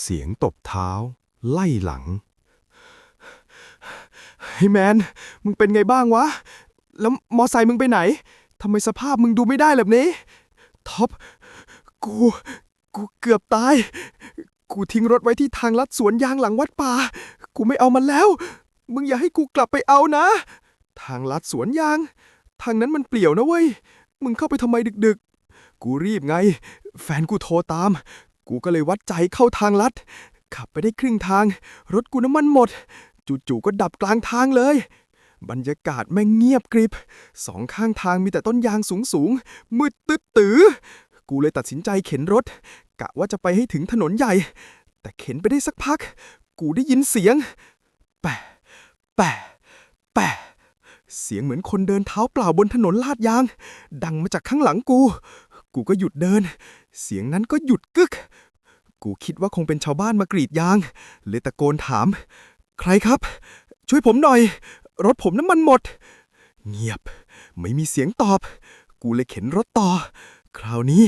เสียงตบเท้า ไล่หลังเฮ้ยแมน มึงเป็นไงบ้างวะ แล้วมอไซค์มึงไปไหน ทำไมสภาพมึงดูไม่ได้แบบนี้ ท็อป กู กูเกือบตาย กูทิ้งรถไว้ที่ทางลัดสวนยางหลังวัดป่า กูไม่เอามันแล้ว มึงอย่าให้กูกลับไปเอานะ ทางลัดสวนยาง ทางนั้นมันเปลี่ยวนะเว้ย มึงเข้าไปทำไมดึกๆ กูรีบไง แฟนกูโทรตาม กูก็เลยวัดใจเข้าทางลัด ขับไปได้ครึ่งทาง รถกูน้ำมันหมด จู่ๆก็ดับกลางทางเลย บรรยากาศแม่งเงียบกริบ สองข้างทางมีแต่ต้นยางสูงๆ มืดตึ๊ดตือกูเลยตัดสินใจเข็นรถ กะว่าจะไปให้ถึงถนนใหญ่ แต่เข็นไปได้สักพัก กูได้ยินเสียง แปะ แปะ แปะ เสียงเหมือนคนเดินเท้าเปล่าบนถนนลาดยาง ดังมาจากข้างหลังกู กูก็หยุดเดิน เสียงนั้นก็หยุดกึก กูคิดว่าคงเป็นชาวบ้านมากรีดยางเลยตะโกนถาม ใครครับ ช่วยผมหน่อย รถผมน้ำมันหมด เงียบ ไม่มีเสียงตอบ กูเลยเข็นรถต่อ คราวนี้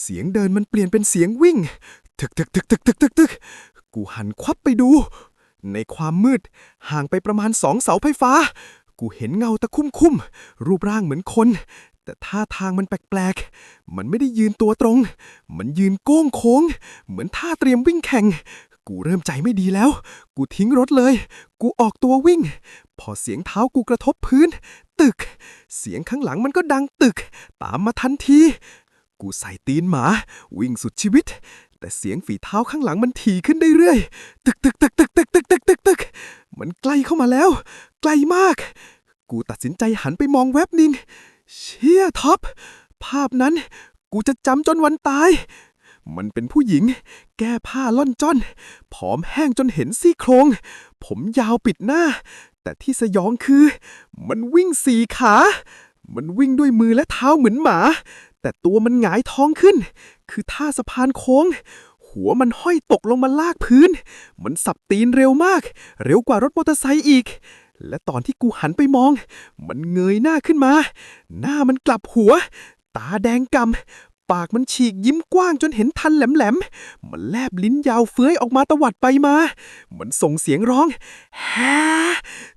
เสียงเดินมันเปลี่ยนเป็นเสียงวิ่งทึกทึกทึกทึกทึกทึกทึกกูหันควับไปดู ในความมืด ห่างไปประมาณสองเสาไฟฟ้า กูเห็นเงาตะคุ่มคุ่มๆรูปร่างเหมือนคน แต่ท่าทางมันแปลกๆ มันไม่ได้ยืนตัวตรง มันยืนโก้งโค้ง เหมือนท่าเตรียมวิ่งแข่ง กูเริ่มใจไม่ดีแล้ว กูทิ้งรถเลย กูออกตัววิ่ง พอเสียงเท้ากูกระทบพื้น ตึก เสียงข้างหลังมันก็ดังตึก ตามมาทันที กูใส่ตีนหมา วิ่งสุดชีวิต แต่เสียงฝีเท้าข้างหลังมันถี่ขึ้นเรื่อยๆ ตึกตึกตึกตึกตึกตึกตึกตึกตึก มันใกล้เข้ามาแล้ว ไกลมาก กูตัดสินใจหันไปมองแวบนึง เชี่ยท็อป ภาพนั้นกูจะจำจนวันตาย มันเป็นผู้หญิง แก้ผ้าล่อนจ้อน ผอมแห้งจนเห็นซี่โครง ผมยาวปิดหน้า แต่ที่สยองคือ มันวิ่งสี่ขา มันวิ่งด้วยมือและเท้าเหมือนหมา แต่ตัวมันหงายท้องขึ้น คือท่าสะพานโค้ง หัวมันห้อยตกลงมาลากพื้น มันสับตีนเร็วมาก เร็วกว่ารถมอเตอร์ไซค์อีก และตอนที่กูหันไปมอง มันเงยหน้าขึ้นมา หน้ามันกลับหัว ตาแดงกำปากมันฉีกยิ้มกว้างจนเห็นทันแหลมๆ มันแลบลิ้นยาวเฟื้อยออกมาตวัดไปมา มันส่งเสียงร้องแฮ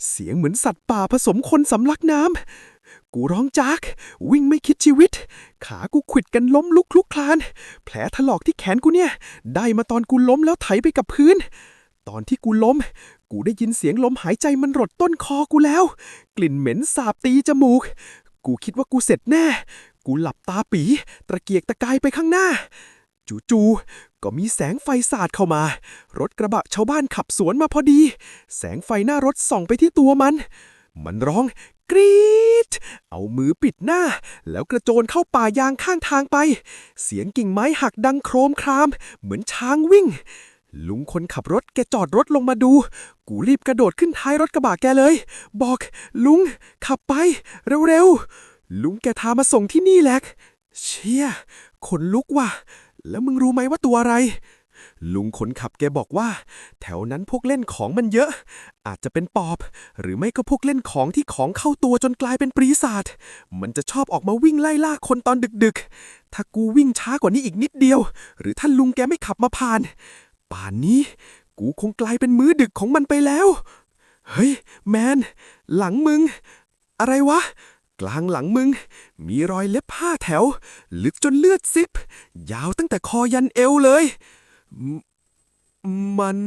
เสียงเหมือนสัตว์ป่าผสมคนสำลักน้ำกูร้องจาก วิ่งไม่คิดชีวิต ขากูขวิดกันล้มลุกคลุกคลาน แผลถลอกที่แขนกูเนี่ย ได้มาตอนกูล้มแล้วไถไปกับพื้น ตอนที่กูล้ม กูได้ยินเสียงลมหายใจมันรดต้นคอกูแล้ว กลิ่นเหม็นสาบตีจมูก กูคิดว่ากูเสร็จแน่ กูหลับตาปีตะเกียกตะกายไปข้างหน้า จู่ๆก็มีแสงไฟสาดเข้ามา รถกระบะชาวบ้านขับสวนมาพอดี แสงไฟหน้ารถส่องไปที่ตัวมัน มันร้องกรีดเอามือปิดหน้า แล้วกระโจนเข้าป่ายางข้างทางไป เสียงกิ่งไม้หักดังโครมคราม เหมือนช้างวิ่ง ลุงคนขับรถแกจอดรถลงมาดู กูรีบกระโดดขึ้นท้ายรถกระบะแกเลย บอก ลุง ขับไป เร็วๆ ลุงแกทามาส่งที่นี่แหละ เชี่ย ขนลุกว่ะ แล้วมึงรู้ไหมว่าตัวอะไร ลุงคนขับแกบอกว่า แถวนั้นพวกเล่นของมันเยอะ อาจจะเป็นปอบ หรือไม่ก็พวกเล่นของที่ของเข้าตัวจนกลายเป็นปีศาจ มันจะชอบออกมาวิ่งไล่ล่าคนตอนดึกๆ ถ้ากูวิ่งช้ากว่านี้อีกนิดเดียว หรือถ้าลุงแกไม่ขับมาผ่าน ป่านนี้ กูคงกลายเป็นมื้อดึกของมันไปแล้ว เฮ้ย แมน หลังมึง อะไรวะ กลางหลังมึง มีรอยเล็บห้าแถว ลึกจนเลือดซิบ ยาวตั้งแต่คอยันเอวเลยมมัน